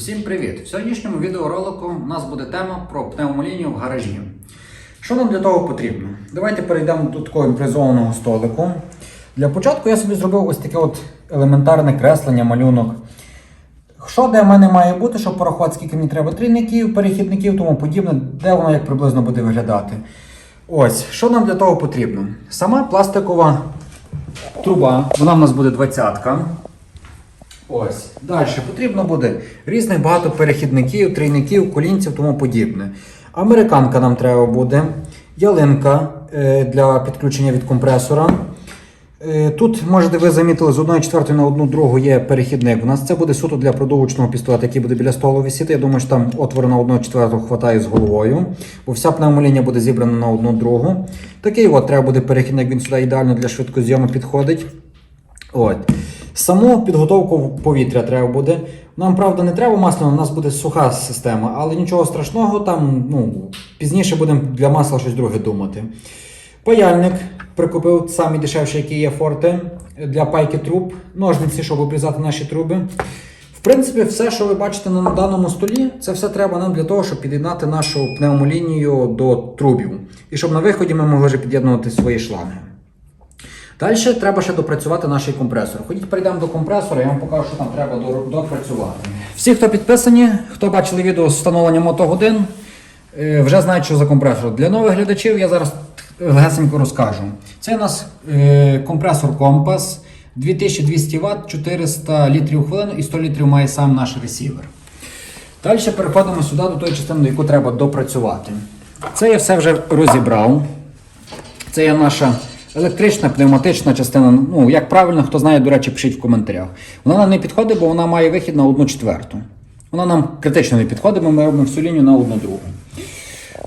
Усім привіт! В сьогоднішньому відеоролику у нас буде тема про пневмолінію в гаражі. Що нам для того потрібно? Давайте перейдемо до такого імпровізованого столику. Для початку я собі зробив ось таке от елементарне креслення, малюнок. Що де в мене має бути, щоб порахувати, скільки мені треба трійників, перехідників, тому подібне, де воно як приблизно буде виглядати. Ось, що нам для того потрібно? Сама пластикова труба, вона в нас буде двадцятка. Ось. Далі потрібно буде різних багато перехідників, трійників, колінців, тому подібне. Американка нам треба буде, ялинка е, для підключення від компресора. Е, Тут, можете, ви замітили, з 1 четвертої на 1 другу є перехідник. У нас це буде суто для продовжучного пістолета, який буде біля столу висіти. Я думаю, що там отвору на 1 четверту хватає з головою, бо вся пневмолінія буде зібрана на 1 другу. Такий от треба буде перехідник, він сюди ідеально для швидкозйому підходить. От. Саму підготовку повітря треба буде. Нам, правда, не треба масла, у нас буде суха система, але нічого страшного, там ну, пізніше будемо для масла щось друге думати. Паяльник прикупив самі дешевші, які є форти для пайки труб, ножниці, щоб обрізати наші труби. В принципі, все, що ви бачите на даному столі, це все треба нам для того, щоб під'єднати нашу пневмолінію до трубів. І щоб на виході ми могли вже під'єднувати свої шланги. Далі треба ще допрацювати наш компресор. Ходіть, перейдемо до компресора, я вам покажу, що там треба допрацювати. Всі, хто підписані, хто бачили відео з встановлення мотогодин, е, вже знають, що за компресор. Для нових глядачів я зараз легесенько розкажу. Це у нас е, компресор Компас 2200 Вт, 400 літрів хвилину і 100 літрів має сам наш ресівер. Dалі переходимо сюди до тої частини, яку треба допрацювати. Це я все вже розібрав. Це є наша електрична пневматична частина. Ну, як правильно, хто знає, до речі, пишіть в коментарях. Вона нам не підходить, бо вона має вихід на 1 четверту. Вона нам критично не підходить, бо ми робимо всю лінію на 1 другу.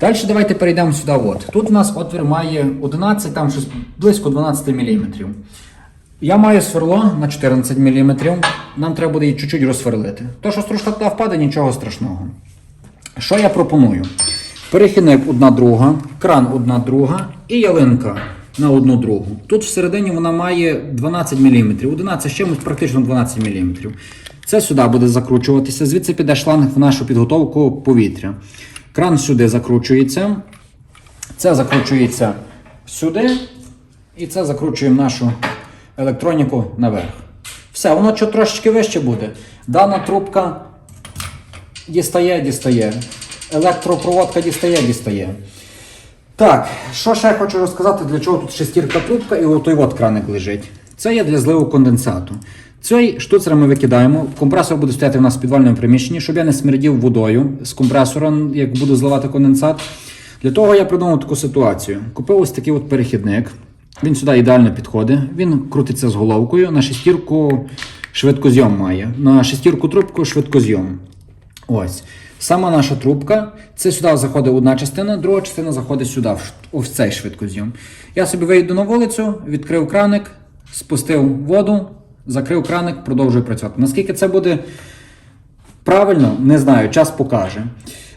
Далі давайте перейдемо сюди. От. Тут у нас отвір має 11, там щось близько 12 мм. Я маю сверло на 14 мм. Нам треба буде її чуть-чуть розсверлити. То, що стружка туди впаде, нічого страшного. Що я пропоную? Перехідник одна друга, кран одна друга і ялинка на одну другу. Тут всередині вона має 12 мм, 11 з чимось практично 12 мм. Це сюди буде закручуватися, звідси піде шланг в нашу підготовку повітря. Кран сюди закручується, це закручується сюди, і це закручуємо нашу електроніку наверх. Все, воно трошечки вище буде. Дана трубка дістає, дістає. Електропроводка дістає, дістає. Так, що ще я хочу розказати, для чого тут шестірка трубка і отой от краник лежить. Це є для зливу конденсату. Цей штуцер ми викидаємо. Компресор буде стояти в нас в підвальному приміщенні, щоб я не смердів водою з компресора, як буду зливати конденсат. Для того я придумав таку ситуацію. Купив ось такий от перехідник. Він сюди ідеально підходить. Він крутиться з головкою. На шестірку швидкозйом має. На шестірку трубку швидкозйом. Ось. Сама наша трубка. Це сюди заходить одна частина, друга частина заходить сюди, в цей швидкозйом. Я собі вийду на вулицю, відкрив краник, спустив воду, закрив краник, продовжую працювати. Наскільки це буде правильно, не знаю, час покаже.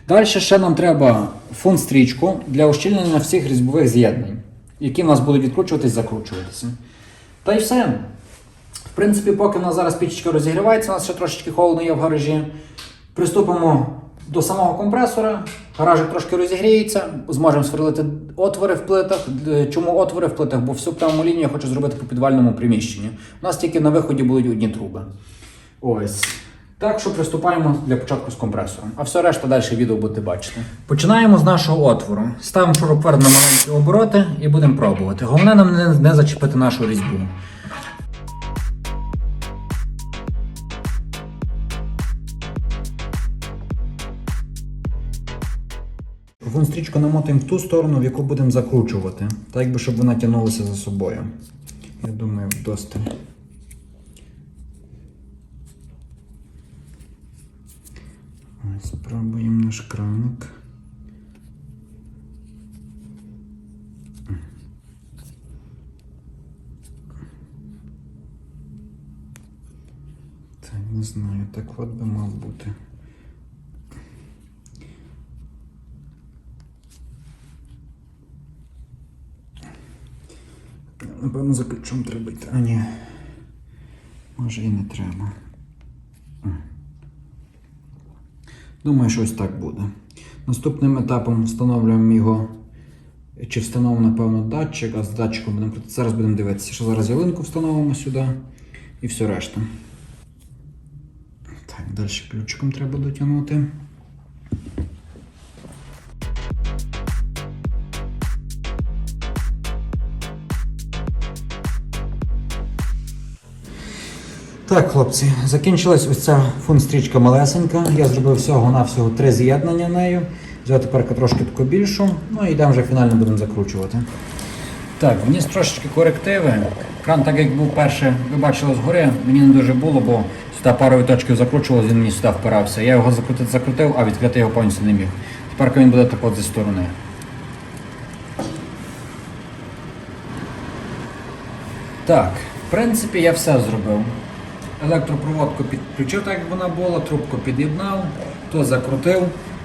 Далі ще нам треба фон-стрічку для ущільнення всіх різьбових з'єднань, які в нас будуть відкручуватись, закручуватися. Та й все. В принципі, поки в нас зараз пічечка розігрівається, у нас ще трошечки холодно є в гаражі. Приступимо до самого компресора. Гаражик трошки розігріється, зможемо сверлити отвори в плитах. Чому отвори в плитах? Бо всю пневмолінію я хочу зробити по підвальному приміщенню. У нас тільки на виході будуть одні труби. Ось. Так що приступаємо для початку з компресором. А все решта далі відео будете бачити. Починаємо з нашого отвору. Ставимо шуруповерт на маленькі обороти і будемо пробувати. Головне нам не зачепити нашу різьбу. Вон стрічку намотуємо в ту сторону, в яку будемо закручувати. Так якби щоб вона тягнулася за собою. Я думаю, вдосталь. Спробуємо наш краник. Та не знаю, так от би мав бути. Напевно, за ключом треба йти. А ні. Може і не треба. Думаю, що ось так буде. Наступним етапом встановлюємо його. Чи встановимо, напевно, датчик, а з датчиком будемо. Зараз будемо дивитися, що зараз ялинку встановимо сюди і все решта. Так, далі ключиком треба дотягнути. Так, хлопці, закінчилась ось ця фунстрічка малесенька. Я зробив всього-навсього три з'єднання нею. Взяв тепер трошки таку більшу, ну і йдемо вже фінально будемо закручувати. Так, вніс трошечки корективи. Кран, так як був перше, ви бачили згори, мені не дуже було, бо сюди пару точків закручувалося, він мені сюди впирався. Я його закрутити закрутив, а відкрити його повністю не міг. Тепер він буде так от зі сторони. Так, в принципі, я все зробив. Електропроводку підключив так, як вона була, трубку під'єднав, то закрутив.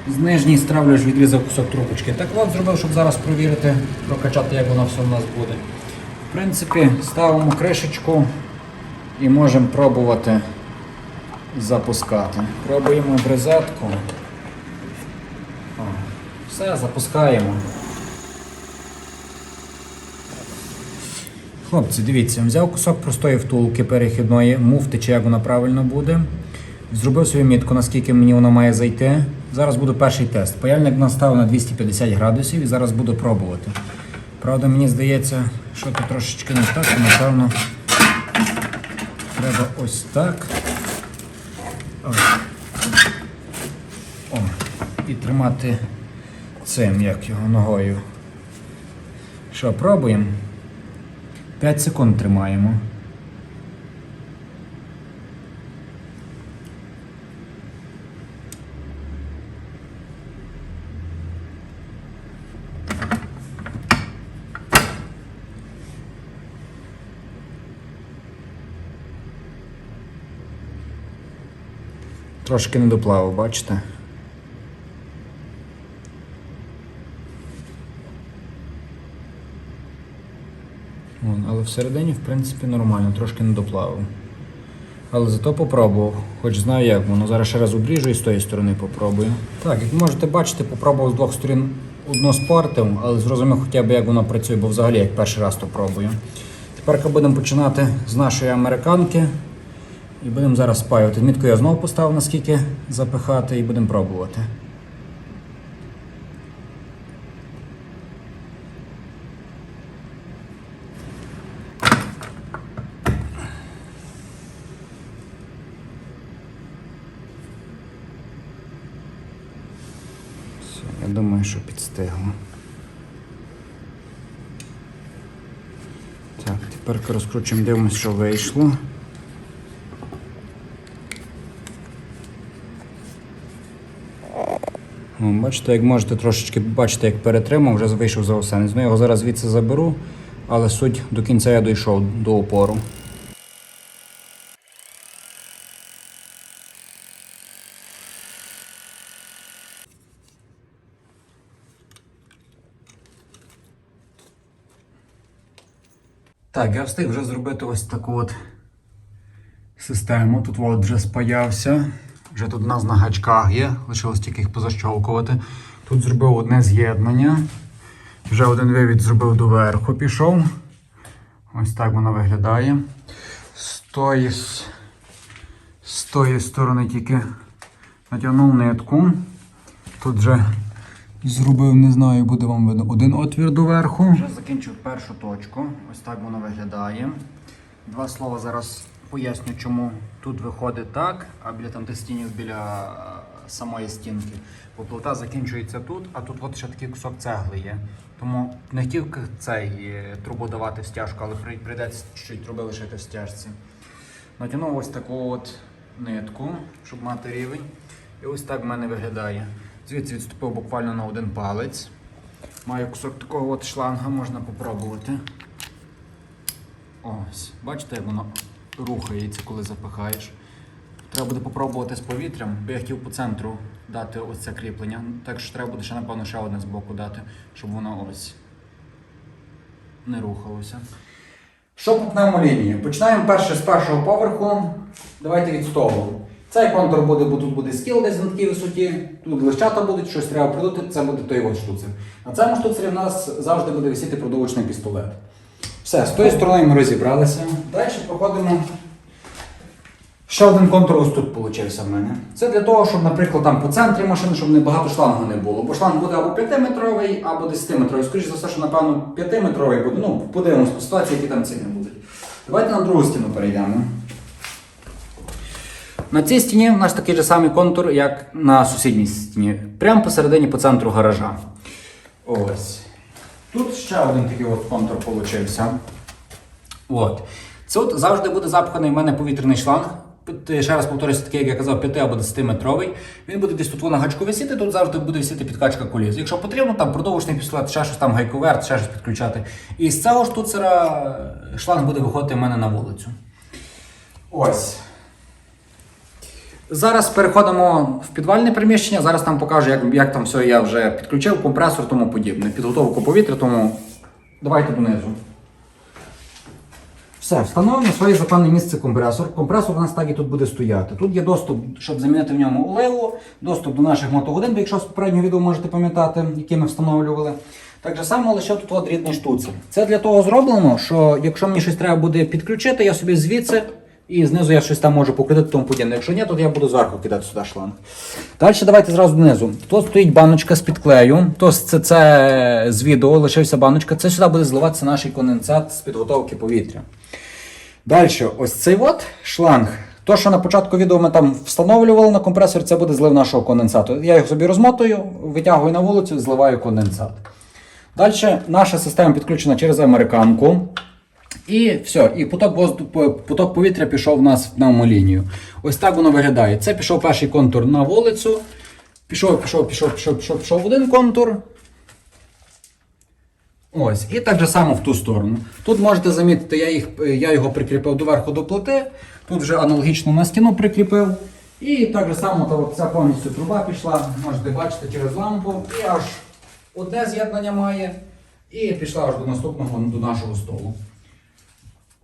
З нижньої стравлю відрізав кусок трубочки. Так от зробив, щоб зараз провірити, прокачати, як воно все в нас буде. В принципі, ставимо кришечку і можемо пробувати запускати. Пробуємо в розетку. Все, запускаємо. Хлопці, дивіться, взяв кусок простої втулки перехідної, муфти, чи як вона правильно буде. Зробив свою мітку, наскільки мені вона має зайти. Зараз буду перший тест. Паяльник наставив на 250 градусів і зараз буду пробувати. Правда, мені здається, що тут трошечки не так, то, напевно, треба ось так. Ось. О, і тримати цим, як його ногою. Що, пробуємо? 5 секунд тримаємо. Трошки не доплавав, бачите? Всередині, в принципі, нормально, трошки не доплавив. Але зато попробував, хоч знаю як воно. Зараз ще раз обріжу і з тої сторони попробую. Так, як можете бачити, попробував з двох сторін одно спортив, але зрозумів хоча б як воно працює, бо взагалі як перший раз то пробую. Тепер будемо починати з нашої американки і будемо зараз спаювати. Мітку я знову поставив, наскільки запихати, і будемо пробувати. Все, я думаю. Так, тепер розкручуємо, дивимося, що вийшло. О, Бачите, як можете трошечки бачите, як перетримав, вже вийшов за осенець. Ну, його зараз звідси заберу, але суть до кінця я дійшов до опору. Так, я встиг вже зробити ось таку от систему. Тут от вже спаявся. Вже тут у нас на гачках є, лишилось тільки їх позащовкувати. Тут зробив одне з'єднання. Вже один вивід зробив доверху, пішов. Ось так воно виглядає. З тої, з тої сторони тільки натягнув нитку. Тут вже зробив, не знаю, буде вам видно, один отвір доверху. Вже закінчив першу точку. Ось так воно виглядає. Два слова зараз поясню, чому тут виходить так, а біля там тестінів біля е, самої стінки. Бо плита закінчується тут, а тут от ще такий кусок цегли є. Тому не хотів цей е, трубу давати в стяжку, але при- прийдеться чуть труби лишити в стяжці. Натягнув ось таку от нитку, щоб мати рівень. І ось так в мене виглядає. Звідси відступив буквально на один палець. Маю кусок такого от шланга, можна попробувати. Ось, бачите, як воно рухається, коли запихаєш. Треба буде попробувати з повітрям, бо я хотів по центру дати ось це кріплення. Так що треба буде ще, напевно, ще одне з боку дати, щоб воно ось не рухалося. Що по пневмолінії? Починаємо перше з першого поверху. Давайте від столу. Цей контур буде, бо тут буде скіл десь на такій висоті, тут лищата будуть, щось треба придути, це буде той от штуцер. На цьому штуцері в нас завжди буде висіти продовжний пістолет. Все, з тої сторони ми розібралися. Далі проходимо. Ще один контур ось тут получився в мене. Це для того, щоб, наприклад, там по центрі машини, щоб не багато шлангу не було. Бо шланг буде або 5-метровий, або 10-метровий. Скоріше за все, що, напевно, 5-метровий буде. Ну, подивимось по ситуації, які там ціни будуть. Давайте на другу стіну перейдемо. На цій стіні у нас такий же самий контур, як на сусідній стіні. Прямо посередині по центру гаража. Ось. Тут ще один такий от контур получився. От. Це от завжди буде запханий в мене повітряний шланг. Ще раз повторюся, такий, як я казав, 5 або 10 метровий. Він буде десь тут на гачку висіти, тут завжди буде висіти підкачка коліс. Якщо потрібно, там продовжний пістолет, ще щось там гайковерт, ще щось підключати. І з цього штуцера е, шланг буде виходити в мене на вулицю. Ось. Зараз переходимо в підвальне приміщення. Зараз там покажу, як, як там все я вже підключив, компресор тому подібне. Підготовку повітря, тому давайте донизу. Все, встановлено своє законне місце компресор. Компресор у нас так і тут буде стояти. Тут є доступ, щоб замінити в ньому оливу, доступ до наших мотогодин, якщо з попереднього відео можете пам'ятати, які ми встановлювали. Так же само лише тут от рідний штуцер. Це для того зроблено, що якщо мені щось треба буде підключити, я собі звідси і знизу я щось там можу покрити тому подібне. Якщо ні, то я буду зверху кидати сюди шланг. Далі давайте зразу донизу. Тут стоїть баночка з підклею. То це, це з відео лишився баночка. Це сюди буде зливатися наш конденсат з підготовки повітря. Далі, ось цей от шланг. То, що на початку відео ми там встановлювали на компресор, це буде злив нашого конденсату. Я його собі розмотую, витягую на вулицю, зливаю конденсат. Далі наша система підключена через американку. І все, і поток, воздуху, поток повітря пішов у нас в пневмолінію. Ось так воно виглядає. Це пішов перший контур на вулицю. Пішов, пішов, пішов, пішов, пішов, пішов один контур. Ось, і так же само в ту сторону. Тут можете замітити, я, їх, я його прикріпив доверху до плити. Тут вже аналогічно на стіну прикріпив. І так же само та ця повністю труба пішла, можете бачити через лампу. І аж одне з'єднання має. І пішла аж до наступного до нашого столу.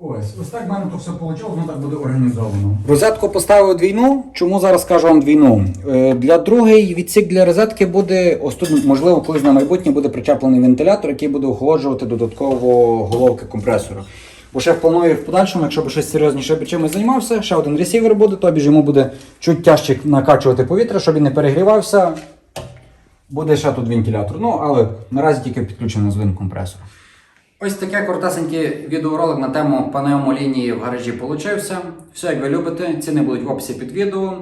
Ось, ось так в мене то все вийшло, воно так буде організовано. Розетку поставив двійну. Чому зараз кажу вам двійну? Е, Для другий відсік для розетки буде, ось тут, можливо, колись на майбутнє буде причеплений вентилятор, який буде охолоджувати додатково головки компресора. Бо ще планую в подальшому, якщо б щось серйозніше би чимось займався, ще один ресівер буде, тобі ж йому буде чуть тяжче накачувати повітря, щоб він не перегрівався. Буде ще тут вентилятор. Ну, але наразі тільки підключений з один компресор. Ось таке коротесенький відеоролик на тему пневмолінії в гаражі получився. Все як ви любите, ціни будуть в описі під відео.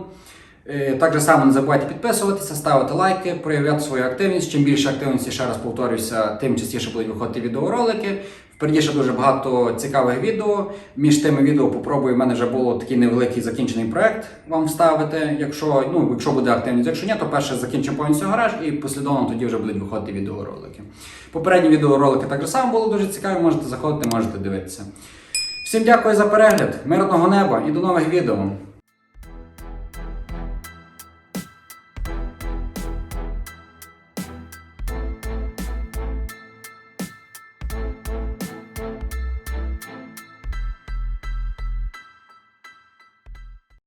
Е, Так само не забувайте підписуватися, ставити лайки, проявляти свою активність. Чим більше активності, ще раз повторюся, тим частіше будуть виходити відеоролики. Впереді ще дуже багато цікавих відео. Між тими відео попробую, в мене вже було такий невеликий закінчений проект вам вставити. Якщо, ну, якщо буде активність, якщо ні, то перше закінчимо повністю гараж і послідовно тоді вже будуть виходити відеоролики. Попередні відеоролики так само були дуже цікаві, можете заходити, можете дивитися. Всім дякую за перегляд, мирного неба і до нових відео.